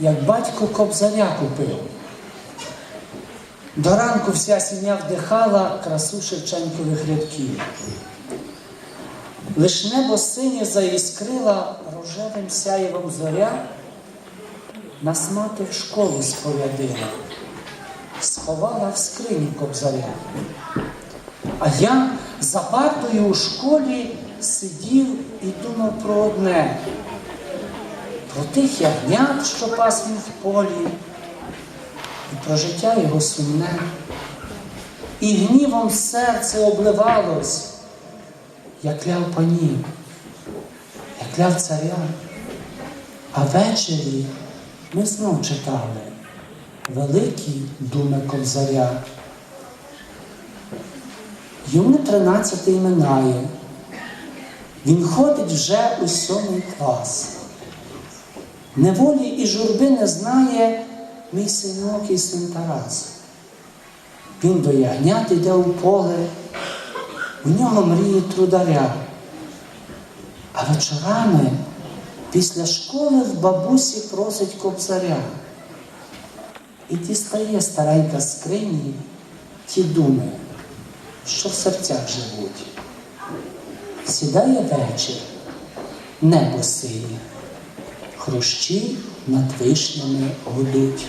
як батько кобзаря купив. До ранку вся сім'я вдихала красу Шевченкових рядків. Лиш небо синє заіскрила рожевим сяєвом зоря, нас мати в школу сповядила, сховала в скрині кобзаря. А я за партою у школі сидів і думав про одне, про тих ягнят, що пас він в полі, і про життя його сумне. І гнівом серце обливалось, як ляв панів, як ляв царя. А ввечері ми знов читали великі думи кобзаря. Йому тринадцятий минає. Він ходить вже у сьомий клас. Неволі і журби не знає мій синок і син Тарас. Він до ягнят йде у поле, у нього мріє трударя. А вечорами після школи в бабусі просить кобзаря. І дістає старенька скрині ті думи, що в серцях живуть. Сідає вечір, небо синє, хрущі над вишнями гудуть.